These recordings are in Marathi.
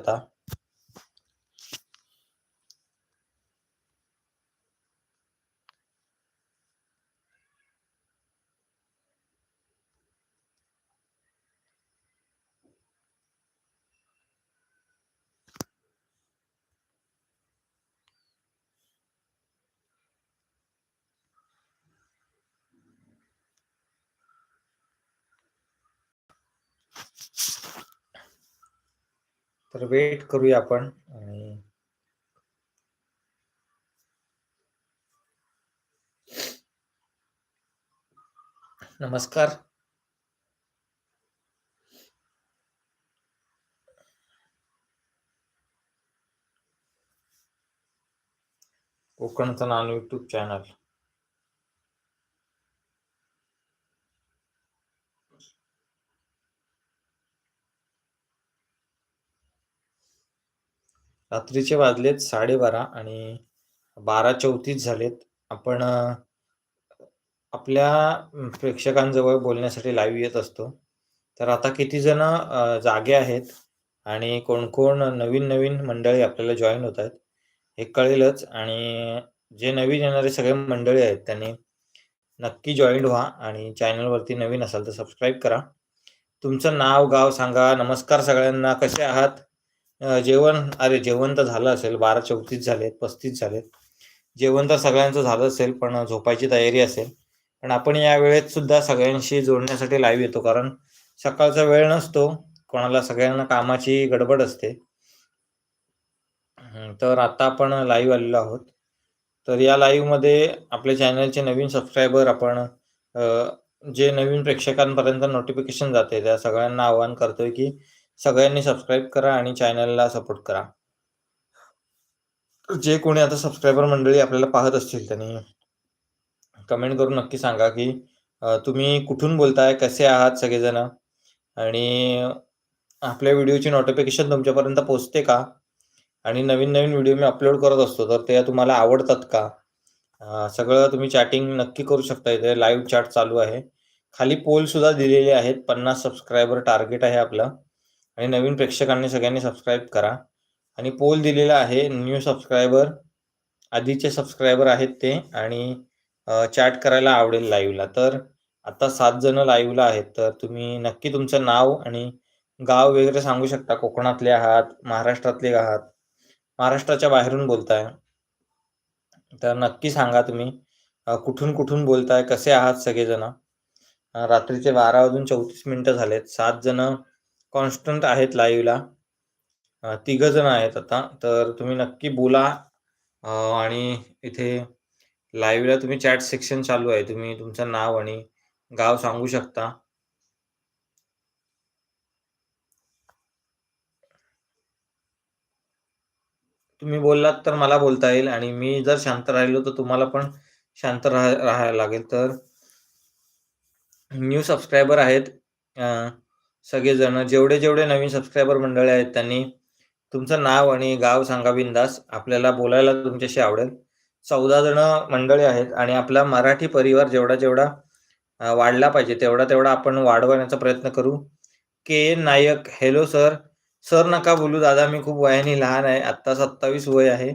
आता तर वेट करूया आपण आणि नमस्कार. कोकणचं नान युट्यूब चॅनल रात्रीचे वाजलेत साडेबारा आणि बारा चौतीस झालेत. आपण आपल्या प्रेक्षकांजवळ बोलण्यासाठी लाईव्ह येत असतो. तर आता किती जण जागे आहेत आणि कोण कोण नवीन नवीन मंडळी आपल्याला जॉईन होत आहेत हे कळेलच. आणि जे नवीन येणारे सगळे मंडळी आहेत त्यांनी नक्की जॉईन व्हा आणि चॅनलवरती नवीन असाल तर सबस्क्राईब करा. तुमचं नाव गाव सांगा. नमस्कार सगळ्यांना. कसे आहात? जेवण अरे जेवण तर झालं असेल. बारा चौतीस झालेत पस्तीस झालेत. जेवण तर सगळ्यांचं झालं असेल पण झोपायची तयारी असेल. पण आपण या वेळेत सुद्धा सगळ्यांशी जोडण्यासाठी लाईव्ह येतो. कारण सकाळचा वेळ नसतो. कोणाला सगळ्यांना कामाची गडबड असते. तर आता आपण लाईव्ह आलेलो आहोत. तर या लाईव्हमध्ये आपल्या चॅनलचे नवीन सबस्क्रायबर आपण जे नवीन प्रेक्षकांपर्यंत नोटिफिकेशन जाते त्या सगळ्यांना आवाहन करतोय की सगळ्यांनी सबस्क्राईब करा आणि चॅनलला सपोर्ट करा. जे कोणी आता सबस्क्रायबर मंडळी आपल्याला पाहत असतील त्यांनी कमेंट करून नक्की सांगा की तुम्ही कुठून बोलताय कसे आहात सगळेजण? आणि आपल्या व्हिडिओची नोटिफिकेशन तुमच्यापर्यंत पोहोचते का? आणि नवीन नवीन व्हिडिओ मी अपलोड करत असतो तर ते तुम्हाला आवडतात का? सगळं तुम्ही चॅटिंग नक्की करू शकता इथे. लाईव्ह चॅट चालू आहे. खाली पोल सुद्धा दिलेले आहेत. पन्नास सबस्क्रायबर टार्गेट आहे आपलं. आणि नवीन प्रेक्षकांनी सगळ्यांनी सबस्क्राईब करा. आणि पोल दिलेला आहे न्यू सबस्क्रायबर आधीचे सबस्क्रायबर आहेत ते आणि चॅट करायला आवडेल लाईव्हला तर आता सात जण लाईव्हला आहेत तर तुम्ही नक्की तुमचं नाव आणि गाव वगैरे सांगू शकता. कोकणातले आहात महाराष्ट्रातले आहात महाराष्ट्राच्या बाहेरून बोलताय. तर नक्की सांगा तुम्ही कुठून कुठून बोलताय कसे आहात सगळेजण? रात्रीचे बारा वाजून चौतीस मिनिटं झालेत. सात जण कॉन्स्टंट आहेत लाईव्हला तिघ जण आहेत आता. तर तुम्ही नक्की बोला. आणि इथे लाईव्हला तुम्ही चॅट सेक्शन चालू आहे. तुम्ही तुमचं नाव आणि गाव सांगू शकता. तुम्ही बोललात तर मला बोलता येईल. आणि मी जर शांत राहिलो तर तुम्हाला पण शांत राहायला लागेल. तर न्यू सबस्क्रायबर आहेत. सगळेजण जेवढे जेवढे नवीन सबस्क्रायबर मंडळी आहेत त्यांनी तुमचं नाव आणि गाव सांगा बिंदास आपल्याला बोलायला तुमच्याशी आवडेल. चौदा जण मंडळी आहेत आणि आपला मराठी परिवार जेवढा जेवढा वाढला पाहिजे तेवढा तेवढा आपण वाढवण्याचा प्रयत्न करू. K. N Nayak hello sir sir नका बोलू दादा मी खूप वयाने लहान आहे आत्ता सत्तावीस वय आहे.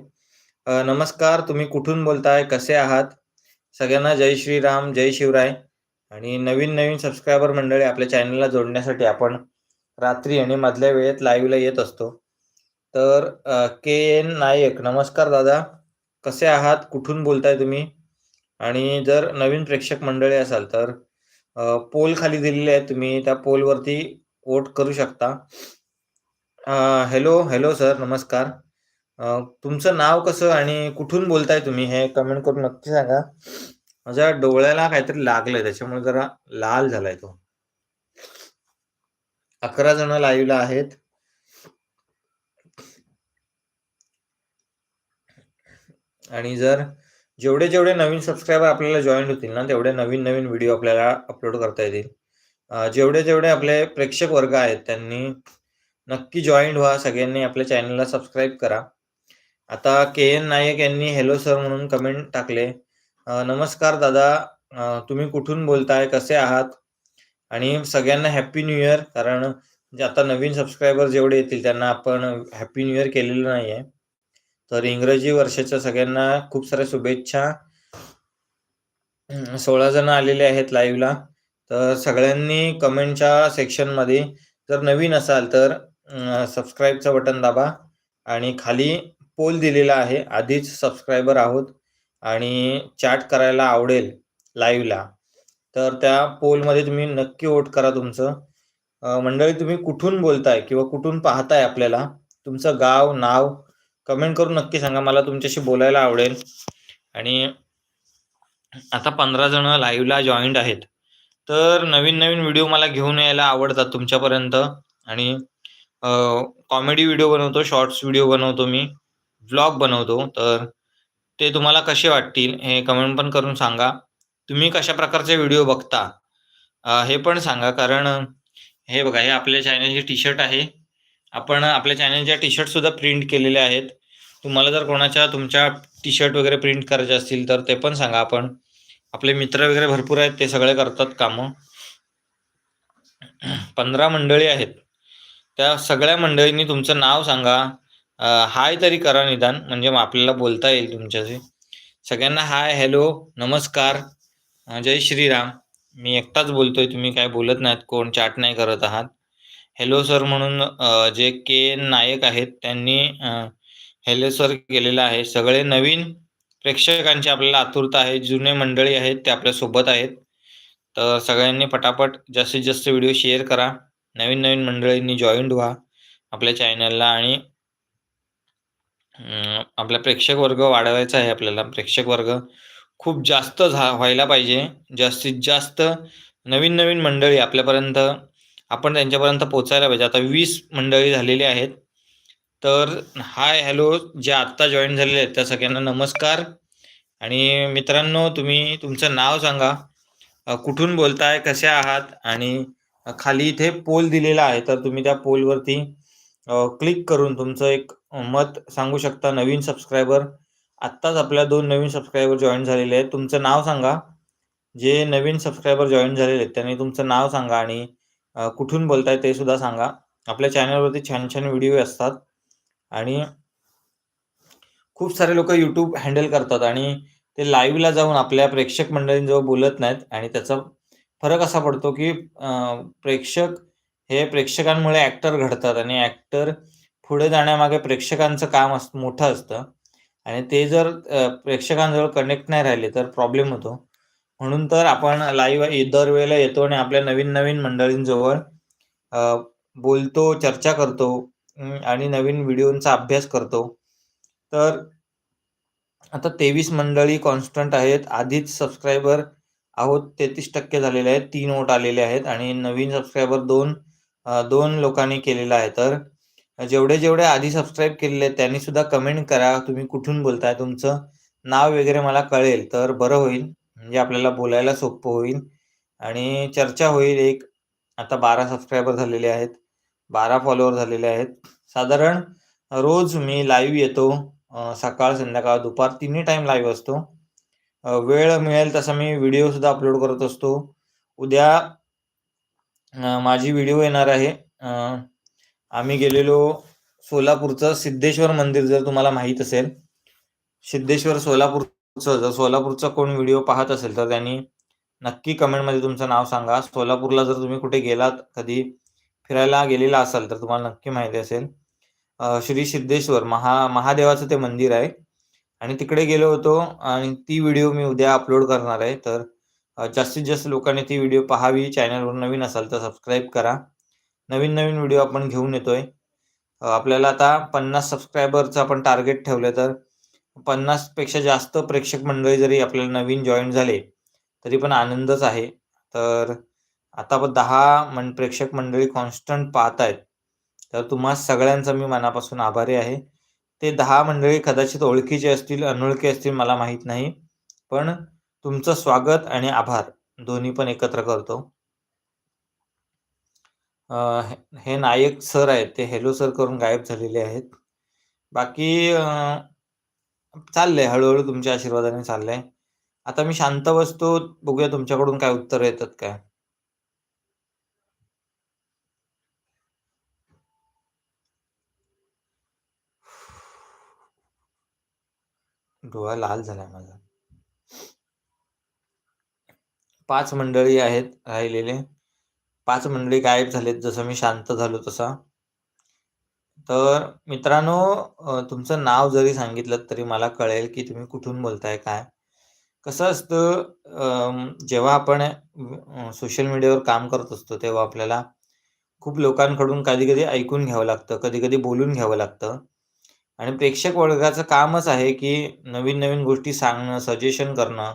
नमस्कार तुम्ही कुठून बोलताय कसे आहात? सगळ्यांना जय श्रीराम जय शिवराय. आणि नवीन नवीन सबस्क्रायबर मंडळी आपल्या चॅनलला जोडण्यासाठी आपण रात्री आणि मधल्या वेळेत लाईव्हला येत असतो. तर के एन नायक नमस्कार दादा. कसे आहात? कुठून बोलताय तुम्ही? आणि जर नवीन प्रेक्षक मंडळी असाल तर पोल खाली दिलेले आहेत तुम्ही. त्या पोलवरती वोट करू शकता. हॅलो हॅलो सर नमस्कार. तुमचं नाव कसं आणि कुठून बोलताय तुम्ही हे कमेंट करून नक्की सांगा. माझ्या डोळ्याला काहीतरी लागलंय त्याच्यामुळे जरा लाल झालाय तो. अकरा जण लाईव्हला आहेत. आणि जर जेवढे जेवढे नवीन सबस्क्रायबर आपल्याला जॉईन होतील ना तेवढे नवीन नवीन व्हिडिओ आपल्याला अपलोड करता येतील. जेवढे जेवढे आपले प्रेक्षक वर्ग आहेत त्यांनी नक्की जॉईन व्हा. सगळ्यांनी आपल्या चॅनलला सबस्क्राईब करा. आता के एन नायक यांनी हॅलो सर म्हणून कमेंट टाकले. नमस्कार दादा. तुम्ही कुठून बोलताय? कसे आहात? आणि सगळ्यांना हॅप्पी न्यू इयर कारण आता नवीन सबस्क्रायबर जेवढे येतील त्यांना आपण हॅपी न्यू इयर केलेलं नाही आहे तर इंग्रजी वर्षाच्या सगळ्यांना खूप साऱ्या शुभेच्छा. सोळा जण आलेले आहेत लाईव्हला तर सगळ्यांनी कमेंटच्या सेक्शनमध्ये जर नवीन असाल तर सबस्क्राईबचं बटन दाबा. आणि खाली पोल दिलेला आहे. आधीच सबस्क्रायबर आहोत. आणि चॅट करायला आवडेल लाईव्हला तर त्या पोलमध्ये तुम्ही नक्की वोट करा तुमचं. मंडळी तुम्ही कुठून बोलताय किंवा कुठून पाहताय आपल्याला तुमचं गाव नाव कमेंट करून नक्की सांगा. मला तुमच्याशी बोलायला आवडेल. आणि आता पंधरा जण लाईव्हला जॉईंट आहेत. तर नवीन नवीन व्हिडिओ मला घेऊन यायला आवडतात तुमच्यापर्यंत. आणि कॉमेडी व्हिडिओ बनवतो शॉर्ट्स व्हिडिओ बनवतो मी व्लॉग बनवतो. तर ते तुम्हाला कसे वाटतील हे कमेंट पण करून सांगा. तुम्ही कशा प्रकारचे व्हिडिओ बघता? हे पण सांगा कारण हे बघा हे आपल्या चॅनलचे टी शर्ट आहे. आपण आपल्या चॅनलच्या टी शर्ट सुद्धा प्रिंट केलेले आहेत. तुम्हाला जर कोणाच्या तुमच्या टी शर्ट वगैरे प्रिंट करायचे असतील तर ते पण सांगा आपण. आपले मित्र वगैरे भरपूर आहेत ते सगळे करतात कामं. पंधरा मंडळी आहेत. त्या सगळ्या मंडळींनी तुमचं नाव सांगा. हाय तरी करा निदान म्हणजे मग आपल्याला बोलता येईल तुमच्याशी. सगळ्यांना हाय हॅलो नमस्कार. जय श्रीराम. मी एकटाच बोलतोय तुम्ही काय बोलत नाहीत कोण चॅट नाही करत आहात. हॅलो सर म्हणून जे के नायक आहेत त्यांनी हॅलो सर केलेलं आहे. सगळे नवीन प्रेक्षकांची आपल्याला आतुरता आहे जुने मंडळी आहेत ते आपल्यासोबत आहेत. तर सगळ्यांनी पटापट जास्तीत जास्त व्हिडिओ शेअर करा. नवीन नवीन मंडळींनी जॉईंट व्हा आपल्या चॅनलला आणि आपला प्रेक्षक वर्ग वाढवायचा आहे आपल्याला. प्रेक्षक वर्ग खूप जास्त झा व्हायला पाहिजे. जास्तीत जास्त नवीन नवीन मंडळी आपल्यापर्यंत आपण त्यांच्यापर्यंत पोचायला पाहिजे. आता वीस मंडळी झालेली आहेत. तर हाय हॅलो जे आत्ता जॉईन झालेले आहेत त्या सगळ्यांना नमस्कार. आणि मित्रांनो तुम्ही तुमचं नाव सांगा. कुठून बोलताय कसे आहात? आणि खाली इथे पोल दिलेला आहे तर तुम्ही त्या पोलवरती क्लिक करून तुमचं एक मत सांगू शकता नवीन सबस्क्रायबर आत्ताच आपल्या दोन नवीन सबस्क्रायबर जॉईन झालेले आहेत. तुमचं नाव सांगा. जे नवीन सबस्क्रायबर जॉईन झालेले आहेत त्यांनी तुमचं नाव सांगा आणि कुठून बोलताय ते सुद्धा सांगा. आपल्या चॅनलवरती छान छान व्हिडिओ असतात. आणि खूप सारे लोक यूट्यूब हँडल करतात आणि ते लाईव्हला जाऊन आपल्या प्रेक्षक मंडळींजवळ बोलत नाहीत आणि त्याचा फरक असा पडतो की प्रेक्षक हे प्रेक्षकांमुळे ॲक्टर घडतात आणि ॲक्टर पुढे जाण्यामागे प्रेक्षकांचं काम अस मोठं असतं. आणि ते जर प्रेक्षकांजवळ कनेक्ट नाही राहिले तर प्रॉब्लेम होतो. म्हणून तर आपण लाईव्ह दरवेळेला येतो आणि आपल्या नवीन नवीन मंडळींजवळ बोलतो चर्चा करतो आणि नवीन व्हिडिओंचा अभ्यास करतो. तर आता तेवीस मंडळी कॉन्स्टंट आहेत. आधीच सबस्क्रायबर आहोत तेहतीस टक्के झालेले आहेत. तीन वोट आलेले आहेत. आणि नवीन सबस्क्रायबर दोन दोन लोकांनी केलेला आहे. तर जेवढे जेवढे आधी सबस्क्राईब केलेले त्यांनी सुद्धा कमेंट करा. तुम्ही कुठून बोलताय तुमचं नाव वगैरे मला कळेल तर बरं होईल. म्हणजे आपल्याला बोलायला सोपं होईल. आणि चर्चा होईल एक. आता बारा सबस्क्रायबर झालेले आहेत. बारा फॉलोअर झालेले आहेत. साधारण रोज मी लाईव्ह येतो. सकाळ संध्याकाळ दुपार तिन्ही टाइम लाईव्ह असतो. वेळ मिळेल तसा मी व्हिडिओ सुद्धा अपलोड करत असतो. उद्या माझी व्हिडिओ येणार आहे. आम्ही गेलेलो सोलापूरचं सिद्धेश्वर मंदिर जर तुम्हाला माहीत असेल. सिद्धेश्वर सोलापूरचं जर सोलापूरचा कोण व्हिडिओ पाहत असेल तर त्यांनी नक्की कमेंटमध्ये तुमचं नाव सांगा. सोलापूरला जर तुम्ही कुठे गेलात कधी फिरायला गेलेला असाल तर तुम्हाला नक्की माहिती असेल. श्री सिद्धेश्वर महा महादेवाचं ते मंदिर आहे. आणि तिकडे गेलो होतो आणि ती व्हिडिओ मी उद्या अपलोड करणार आहे. तर जास्तीत जास्त लोकांनी ती व्हिडिओ पाहावी. चॅनलवर नवीन असाल तर सबस्क्राईब करा. नवीन नवीन व्हिडिओ आपण घेऊन येतोय. आपल्याला आता पन्नास सबस्क्रायबरचं आपण टार्गेट ठेवलं तर पन्नासपेक्षा जास्त प्रेक्षक मंडळी जरी आपल्याला नवीन जॉईन झाले तरी पण आनंदच आहे. तर आता पण दहा मन प्रेक्षक मंडळी कॉन्स्टंट पाहत आहेत तर तुम्हा सगळ्यांचा मी मनापासून आभारी आहे. ते दहा मंडळी कदाचित ओळखीचे असतील अनोळखी असतील मला माहीत नाही. पण तुमचं स्वागत आणि आभार. दोन्ही पण एकत्र करतो. हे नायक सर आहेत ते हॅलो सर करून गायब झालेले आहेत. बाकी चाललंय हळूहळू तुमच्या आशीर्वादाने चाललंय. आता मी शांत बसतो बघूया तुमच्याकडून काय उत्तर येतात काय. डोळा लाल झालाय माझा. पाच मंडळी आहेत राहिलेले. पाच मंडळी गायब झालेत जसं मी शांत झालो तसा. तर मित्रांनो तुमचं नाव जरी सांगितलं तरी मला कळेल की तुम्ही कुठून बोलताय काय. कसं असतं जेव्हा आपण सोशल मीडियावर काम करत असतो तेव्हा आपल्याला खूप लोकांकडून कधी-कधी ऐकून घ्यावं लागतं, कधी-कधी बोलून घ्यावं लागतं. आणि प्रेक्षक वर्गाचं कामच आहे की नवीन-नवीन गोष्टी सांगणं, सजेशन करणं.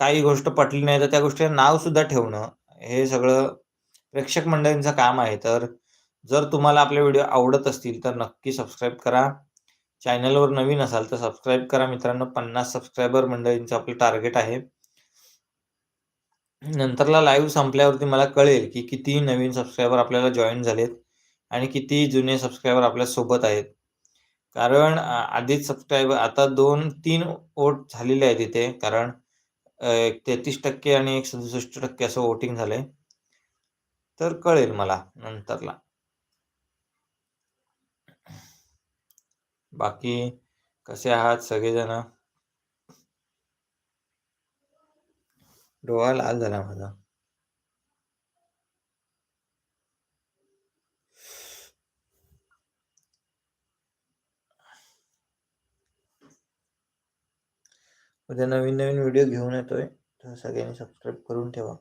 काही गोष्ट पटली नाही तर त्या गोष्टीला नाव सुद्धा ठेवणं, हे सगळं प्रेक्षक मंडळींचं काम आहे. तर जर तुम्हाला आपले व्हिडिओ आवडत असतील तर नक्की सबस्क्राईब करा. चॅनलवर नवीन असाल तर सबस्क्राईब करा मित्रांनो. 50 सबस्क्रायबर मंडळींचं आपलं टार्गेट आहे. नंतरला लाईव्ह संपल्यावरती मला कळेल की किती नवीन सबस्क्रायबर आपल्याला जॉईन झालेत आणि किती जुने सबस्क्रायबर आपल्यासोबत आहेत. कारण आधीच सबस्क्रायबर आता दोन तीन वोट झालेले आहेत इथे. कारण एक 33% आणि एक 67% असं वोटिंग झालंय. तर कळेल मला नंतरला. बाकी कसे आहात सगळेजण? डोळा लाल झाला माझा. उद्या नवीन-नवीन व्हिडिओ घेऊन येतोय. तर सगळ्यांनी सबस्क्राईब करून ठेवा.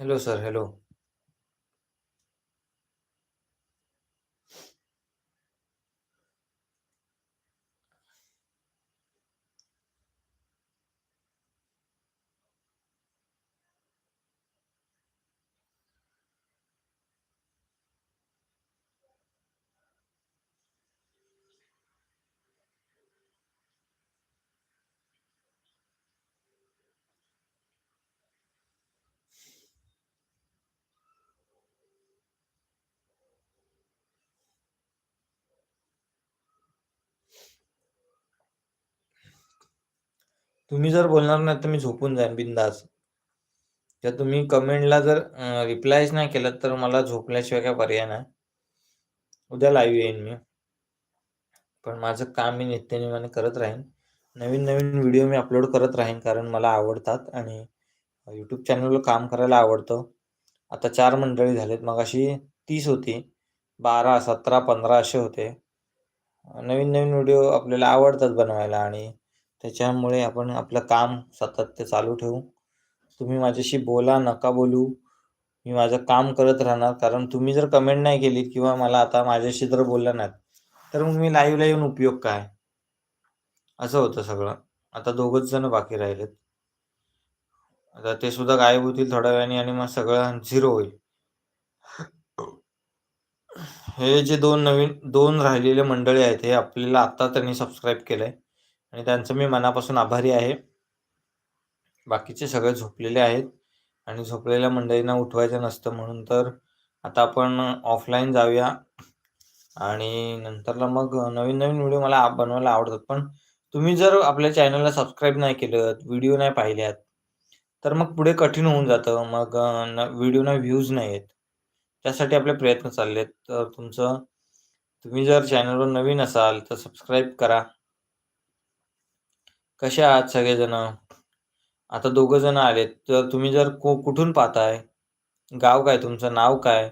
Hello sir, hello. तुम्ही जर बोलणार नाही तर मी झोपून जाईन बिंदास. जर तुम्ही कमेंटला जर रिप्लायच नाही केलं तर मला झोपल्याशिवाय काय पर्याय नाही. उद्या लाईव्ह येईन मी. पण माझं काम मी नित्यनेमाने करत राहीन. नवीन-नवीन व्हिडिओ मी अपलोड करत राहीन कारण मला आवडतात आणि यूट्यूब चॅनलवर काम करायला आवडतं. आता चार मंडळी झालेत. मगाशी तीस होती. बारा 17, 15 असे होते. नवीन-नवीन व्हिडिओ आपल्याला आवडतात बनवायला आणि त्याच्यामुळे आपण आपलं काम सातत्य चालू ठेवू. तुम्ही माझ्याशी बोला, नका बोलू. मी माझं काम करत राहणार. कारण तुम्ही जर कमेंट नाही केली किंवा मला आता माझ्याशी जर बोलला नाहीत, तर मग मी लाईव्हला येऊन उपयोग काय? असं होतं सगळं. आता दोघंच जण बाकी राहिलेत. आता ते सुद्धा गायब होतील थोड्या वेळाने आणि मग सगळं झिरो होईल. हे जे दोन नवीन दोन राहिलेले मंडळी आहेत, हे आपल्याला आत्ता त्यांनी सबस्क्राईब केलंय आणि त्यांचं मी मनापासून आभारी आहे. बाकीचे सगळे झोपलेले आहेत आणि झोपलेल्या मंडळींना उठवायचं नसतं म्हणून तर आता आपण ऑफलाईन जाऊया आणि नंतरला मग नवीन-नवीन व्हिडिओ मला बनवायला आवडतात. पण तुम्ही जर आपल्या चॅनलला सबस्क्राईब नाही केलं, व्हिडिओ नाही पाहिल्यात, तर मग पुढे कठीण होऊन जातं. मग व्हिडिओना व्ह्यूज नाही आहेत त्यासाठी आपले प्रयत्न चालले आहेत. तर तुमचं तुम्ही जर चॅनलवर नवीन असाल तर सबस्क्राईब करा. कसे आहात सगळेजण? आता दोघं जण आलेत. तर तुम्ही जर कुठून पाहताय? गाव काय तुमचं? नाव काय?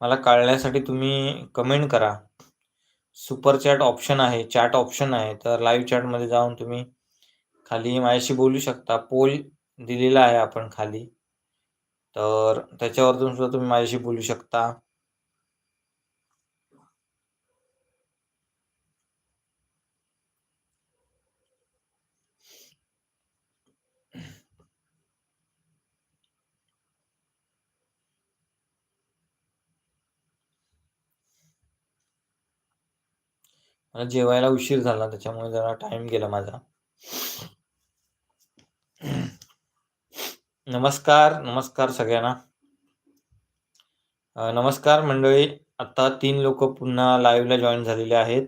मला कळण्यासाठी तुम्ही कमेंट करा. सुपर चॅट ऑप्शन आहे, चॅट ऑप्शन आहे. तर लाईव्ह चॅटमध्ये जाऊन तुम्ही खाली माझ्याशी बोलू शकता. पोल दिलेला आहे आपण खाली. तर त्याच्यावरतून सुद्धा तुम्ही माझ्याशी बोलू शकता. मला जेवायला उशीर झाला त्याच्यामुळे जरा टाइम गेला माझा. नमस्कार, नमस्कार सगळ्यांना. नमस्कार मंडळी. आता तीन लोक पुन्हा लाईव्हला जॉईन झालेले आहेत.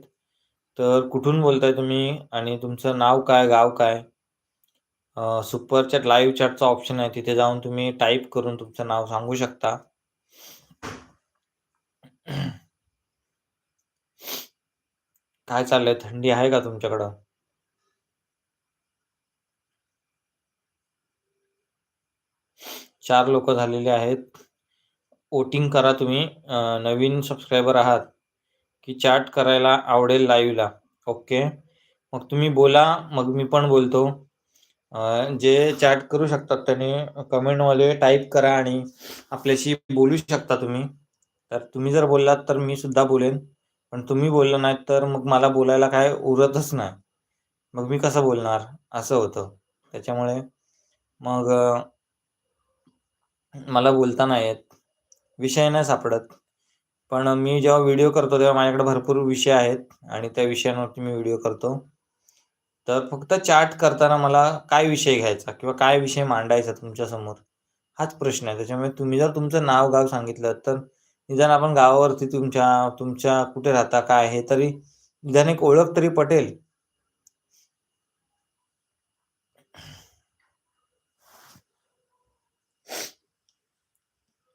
तर कुठून बोलताय तुम्ही आणि तुमचं नाव काय, गाव काय? सुपर चॅट लाईव्ह चॅटचा ऑप्शन आहे. तिथे जाऊन तुम्ही टाईप करून तुमचं नाव सांगू शकता. काय चाललंय? थंडी आहे का तुमच्याकडं? चार लोक झालेले आहेत. वोटिंग करा तुम्ही. नवीन सबस्क्रायबर आहात की चॅट करायला आवडेल लाईव्हला ओके? मग तुम्ही बोला मग मी पण बोलतो. जे चॅट करू शकतात त्यांनी कमेंटमध्ये टाईप करा आणि आपल्याशी बोलू शकता तुम्ही. तर तुम्ही जर बोललात तर मी सुद्धा बोलेन. पण तुम्ही बोललं नाही तर मग मला बोलायला काय उरतच नाही. मग मी कसं बोलणार? असं होतं. त्याच्यामुळे मग मला बोलता नाही येत. विषय नाही सापडत. पण मी जेव्हा व्हिडिओ करतो तेव्हा माझ्याकडे भरपूर विषय आहेत आणि त्या विषयांवरती मी व्हिडिओ करतो. तर फक्त चार्ट करताना मला काय विषय घ्यायचा किंवा काय विषय मांडायचा तुमच्यासमोर हाच प्रश्न आहे. त्याच्यामुळे तुम्ही जर तुमचं नाव गाव सांगितलं तर निदान आपण गावावरती तुमच्या तुमच्या कुठे राहता काय हे तरी निदान एक ओळख तरी पटेल.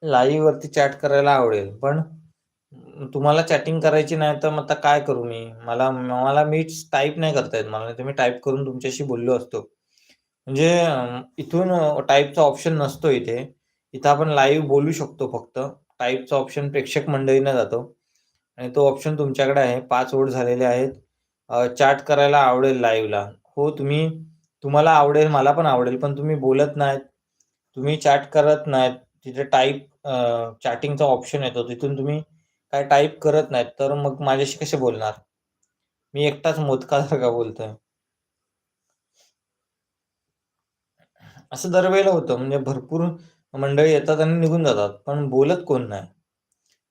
लाईव्ह वरती चॅट करायला आवडेल पण तुम्हाला चॅटिंग करायची नाही तर मग आता काय करू मी? मला मला मीच टाईप नाही करता येत मला मी टाईप करून तुमच्याशी बोललो असतो. म्हणजे इथून टाईपचा ऑप्शन नसतो इथे. इथं आपण लाईव्ह बोलू शकतो फक्त. टाईपचा ऑप्शन प्रेक्षक मंडळींना जातो. आणि तो ऑप्शन तुमच्याकडे आहे. पाच वोट झालेले आहेत. चॅट करायला आवडेल लाईव्हला हो तुम्ही तुम्हाला आवडेल मला पण आवडेल पण तुम्ही बोलत नाहीत. तुम्ही चॅट करत नाहीत. तिथे टाईप चॅटिंगचा ऑप्शन येतो. तिथून तुम्ही काय टाईप करत नाहीत. तर मग माझ्याशी कसे बोलणार? मी एकटाच मोदकासारखा बोलतोय. असं दरवेळेला होतं. म्हणजे भरपूर मंडळी येतात आणि निघून जातात पण बोलत कोण नाही?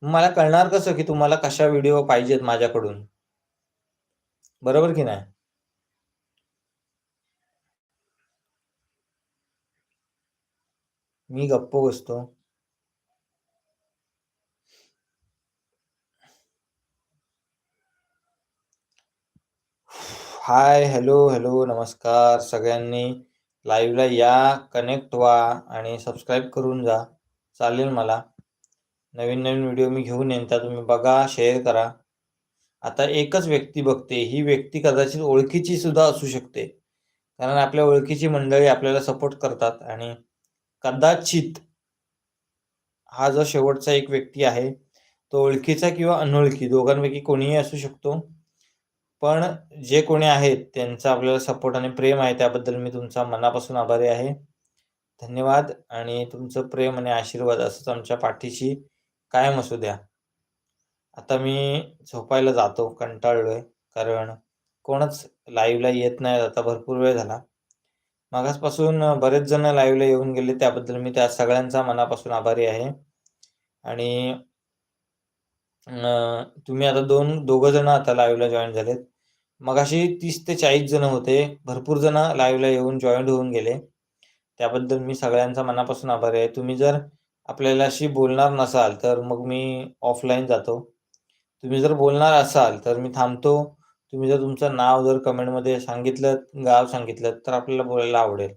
मला कळणार कसं की तुम्हाला कशा व्हिडिओ पाहिजेत माझ्याकडून? बरोबर की नाही? मी गप्प बसतो. हाय हॅलो हॅलो नमस्कार सगळ्यांनी. लाईव्हला या कनेक्ट व्हा आणि सबस्क्राईब करून जा. चालेल मला. नवीन नवीन व्हिडिओ मी घेऊन येईन त्या तुम्ही बघा शेअर करा. आता एकच व्यक्ती बघते ही व्यक्ती कदाचित ओळखीची सुद्धा असू शकते. कारण आपल्या ओळखीची मंडळी आपल्याला सपोर्ट करतात आणि कदाचित हा जो शेवटचा एक व्यक्ती आहे तो ओळखीचा किंवा अनोळखी दोघांपैकी कोणीही असू शकतो. पण जे कोणी आहेत त्यांचा आपल्याला सपोर्ट आणि प्रेम आहे त्याबद्दल मी तुमचा मनापासून आभारी आहे. धन्यवाद आणि तुमचं प्रेम आणि आशीर्वाद असंच आमच्या पाठीशी कायम असू द्या. आता मी झोपायला जातो कंटाळलोय कारण कोणच लाईव्हला येत नाही आता भरपूर वेळ झाला. मागासपासून बरेच जण लाईव्हला येऊन गेले त्याबद्दल मी त्या सगळ्यांचा मनापासून आभारी आहे. आणि तुम्ही आता दोन दोघं जण आता लाईव्हला जॉईन झालेत. मगाशी तीस ते चाळीस जण होते. भरपूर जण लाईव्हला येऊन जॉईंट होऊन गेले. त्याबद्दल मी सगळ्यांचा मनापासून आभारी आहे. तुम्ही जर आपल्यालाशी बोलणार नसाल तर मग मी ऑफलाईन जातो. तुम्ही जर बोलणार असाल तर मी थांबतो. तुम्ही जर तुमचं नाव जर कमेंटमध्ये सांगितलं गाव सांगितलं तर आपल्याला बोलायला आवडेल.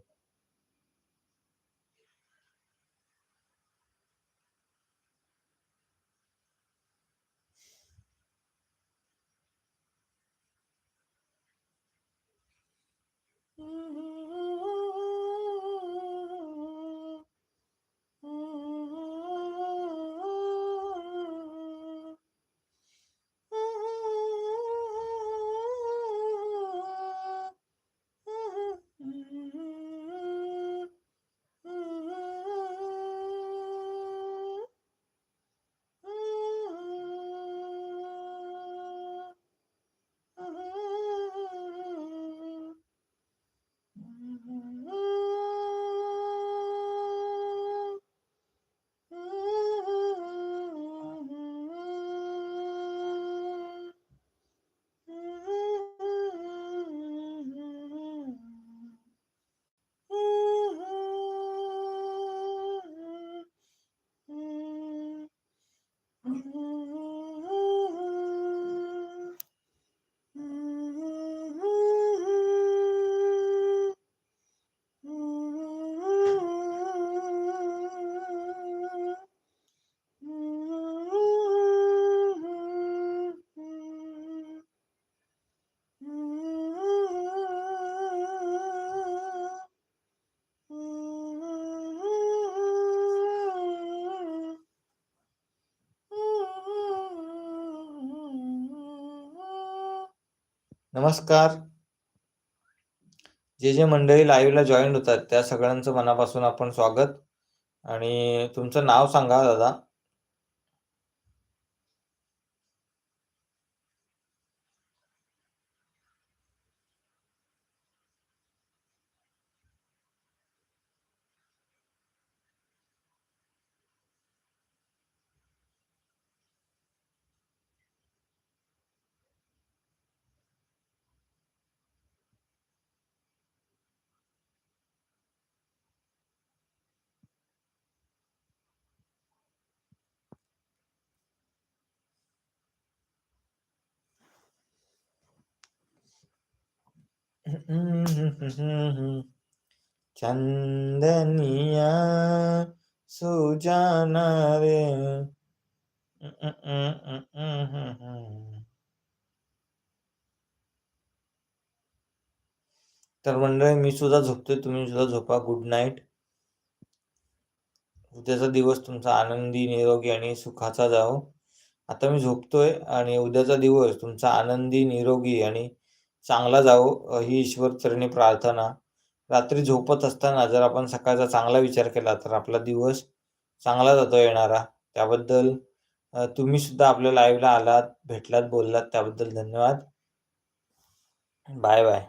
नमस्कार. जे जे मंडळी लाईव्हला जॉईन होतात त्या सगळ्यांचं मनापासून आपण स्वागत. आणि तुमचं नाव सांगा दादा. चंदनिया सुजाना रे तर मंडळी मी सुद्धा झोपतोय. तुम्ही सुद्धा झोपा. गुड नाईट उद्याचा दिवस तुमचा आनंदी निरोगी आणि सुखाचा जाओ आता मी झोपतोय आणि उद्याचा दिवस तुमचा आनंदी निरोगी आणि चांगला जावो ही ईश्वर चरणी प्रार्थना. रात्री झोपत असताना जर आपण सकाळचा चांगला विचार केला तर आपला दिवस चांगला जातो येणारा. त्याबद्दल तुम्ही सुद्धा आपल्या लाईव्हला आलात भेटलात बोललात त्याबद्दल धन्यवाद. Bye bye